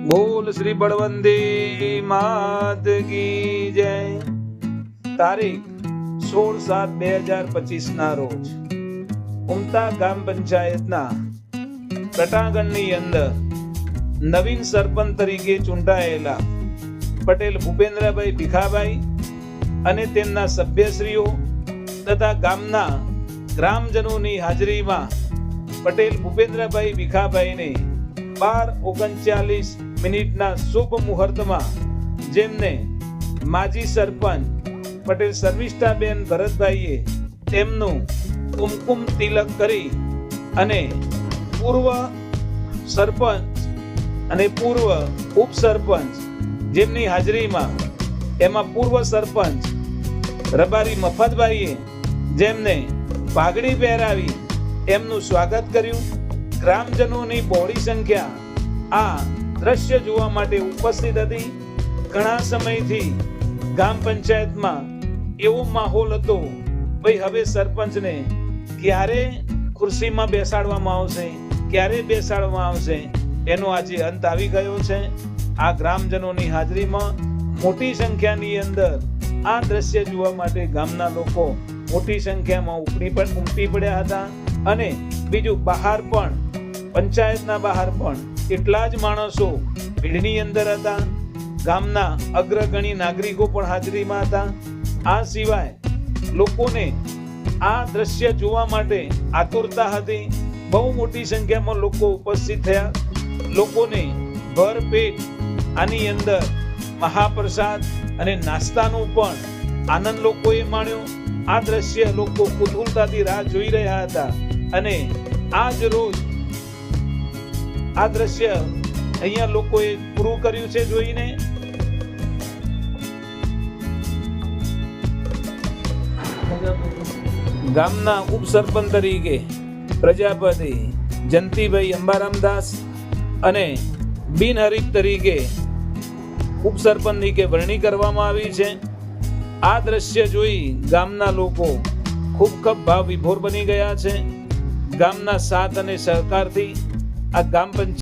બોલ શ્રી બળવંતી માત કી જય. તારીખ સોળ સાત બે હજાર પચીસ ના રોજ ઉમતા ગામ પંચાયતના કટાગણની અંદર નવીન સરપંચ તરીકે ચૂંટાયેલા પટેલ ભૂપેન્દ્રભાઈ ભીખાભાઈ અને તેમના સભ્યશ્રીઓ તથા ગામના ગ્રામજનોની હાજરીમાં પટેલ ભૂપેન્દ્રભાઈ ભીખાભાઈને બાર ઓગણચાલીસ મિનિટના શુભ મુહૂર્તમાં જેમને માજી સરપંચ પટેલ શર્મિષ્ઠાબેન ભરતભાઈએ તેમનું કુમકુમ તિલક કરી અને પૂર્વ સરપંચ અને પૂર્વ ઉપસરપંચ જેમની હાજરીમાં એમાં પૂર્વ સરપંચ રબારી મફતભાઈએ જેમને પાઘડી પહેરાવી એમનું સ્વાગત કર્યું. ગ્રામજનોની બહોળી સંખ્યા આ દ્રશ્ય જોવા માટે ઉપસ્થિત હતી. ઘણા સમયથી ગામ પંચાયતમાં એવો માહોલ હતો, ભાઈ, હવે સરપંચને ક્યારે ખુરશીમાં બેસાડવામાં આવશે? ક્યારે બેસાડવામાં આવશે? એનો આજે અંત આવી ગયો છે. આ ગ્રામજનોની હાજરીમાં મોટી સંખ્યાની અંદર આ દ્રશ્ય જોવા માટે ગામના લોકો મોટી સંખ્યામાં ઉપડી પણ ઉમટી પડ્યા હતા. અને બીજું બહાર પણ પંચાયતના બહાર પણ એટલા જ માણસો ભીડની અંદર હતા. ગામના અગ્રગણી નાગરિકો પણ હાજરીમાં હતા. આ સિવાય લોકોને આ દ્રશ્ય જોવા માટે આતુરતા હતી. બહુ મોટી સંખ્યામાં લોકો ઉપસ્થિત થયા. લોકોને ભરપેટ આની અંદર મહાપ્રસાદ અને નાસ્તાનું પણ આનંદ લોકોએ માણ્યો. આ દ્રશ્ય લોકો કુતૂહલતાથી રાહ જોઈ રહ્યા હતા અને આજ રોજ આ દ્રશ્ય અહીંયા લોકોએ પૂરું કર્યું છે જોઈને. ગામના ઉપસરપંચ તરીકે પ્રજાપતિ જંતીભાઈ અંબારામદાસ અને બિનહરીફ તરીકે ઉપસરપંચની કે વરણી કરવામાં આવી છે. આ દ્રશ્ય જોઈ ગામના લોકો ખૂબ ખૂબ ભાવ વિભોર બની ગયા છે. ગામના સાથ અને સહકારથી આ ગામ પંચાયત